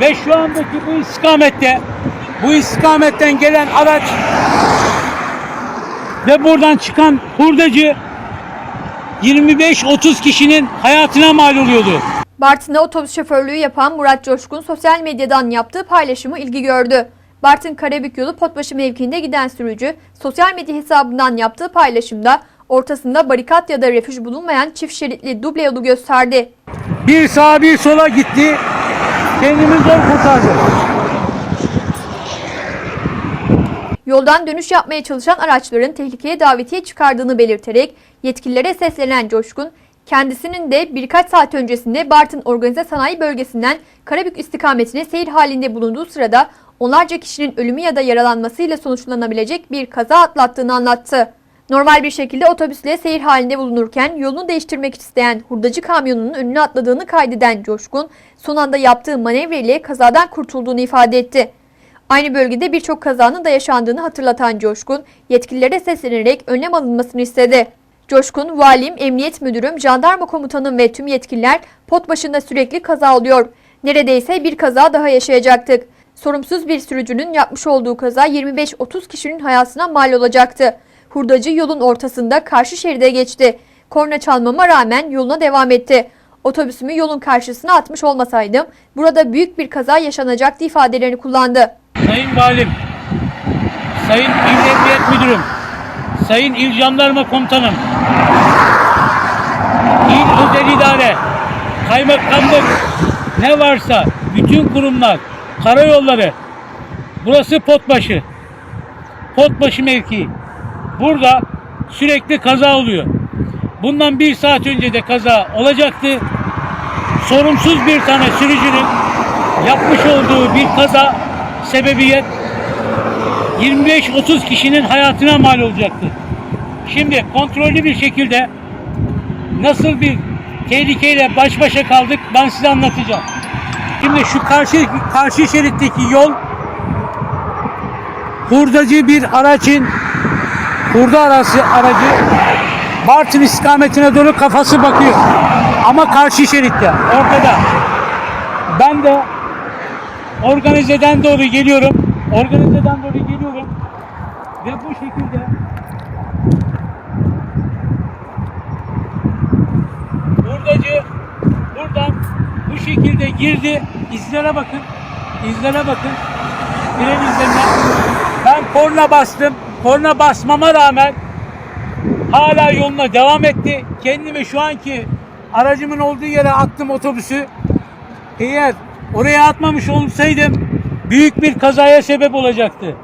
Ve şu andaki bu istikamette bu istikametten gelen araç ve buradan çıkan hurdacı 25-30 kişinin hayatına mal oluyordu. Bartın'da otobüs şoförlüğü yapan Murat Coşkun sosyal medyadan yaptığı paylaşımı ilgi gördü. Bartın Karabük yolu Potbaşı mevkiinde giden sürücü sosyal medya hesabından yaptığı paylaşımda ortasında barikat ya da refüj bulunmayan çift şeritli duble yolu gösterdi. Bir sağa bir sola gitti. Kendimi zor kurtardı. Yoldan dönüş yapmaya çalışan araçların tehlikeye davetiye çıkardığını belirterek yetkililere seslenen Coşkun, kendisinin de birkaç saat öncesinde Bartın Organize Sanayi Bölgesi'nden Karabük istikametine seyir halinde bulunduğu sırada onlarca kişinin ölümü ya da yaralanmasıyla sonuçlanabilecek bir kaza atlattığını anlattı. Normal bir şekilde otobüsle seyir halinde bulunurken yolunu değiştirmek isteyen hurdacı kamyonunun önüne atladığını kaydeden Coşkun, son anda yaptığı manevra ile kazadan kurtulduğunu ifade etti. Aynı bölgede birçok kazanın da yaşandığını hatırlatan Coşkun, yetkililere seslenerek önlem alınmasını istedi. Coşkun, valim, emniyet müdürüm, jandarma komutanım ve tüm yetkililer pot başında sürekli kaza oluyor. Neredeyse bir kaza daha yaşayacaktık. Sorumsuz bir sürücünün yapmış olduğu kaza 25-30 kişinin hayatına mal olacaktı. Hurdacı yolun ortasında karşı şeride geçti. Korna çalmama rağmen yoluna devam etti. Otobüsümü yolun karşısına atmış olmasaydım burada büyük bir kaza yaşanacaktı ifadelerini kullandı. Sayın Valim, Sayın İl Emniyet Müdürüm, Sayın İl Jandarma Komutanım, İl Özel İdare, Kaymakamlık, ne varsa bütün kurumlar, karayolları, burası Potbaşı, Potbaşı mevkii. Burada sürekli kaza oluyor. Bundan bir saat önce de kaza olacaktı. Sorumsuz bir tane sürücünün yapmış olduğu bir kaza sebebiyet 25-30 kişinin hayatına mal olacaktı. Şimdi kontrollü bir şekilde nasıl bir tehlikeyle baş başa kaldık ben size anlatacağım. Şimdi şu karşı karşı şeritteki yol hurdacı bir aracın hurda arası aracı Bartın istikametine doğru kafası bakıyor. Ama karşı şeritte ortada. Ben de organizeden doğru geliyorum. Organizeden doğru geliyorum. Ve bu şekilde hurdacı buradan bu şekilde girdi. İzlere bakın. İzlere bakın. Fren izlerine. Ben korna bastım. Korna basmama rağmen hala yoluna devam etti. Kendimi şu anki aracımın olduğu yere attım otobüsü. Eğer oraya atmamış olsaydım büyük bir kazaya sebep olacaktı.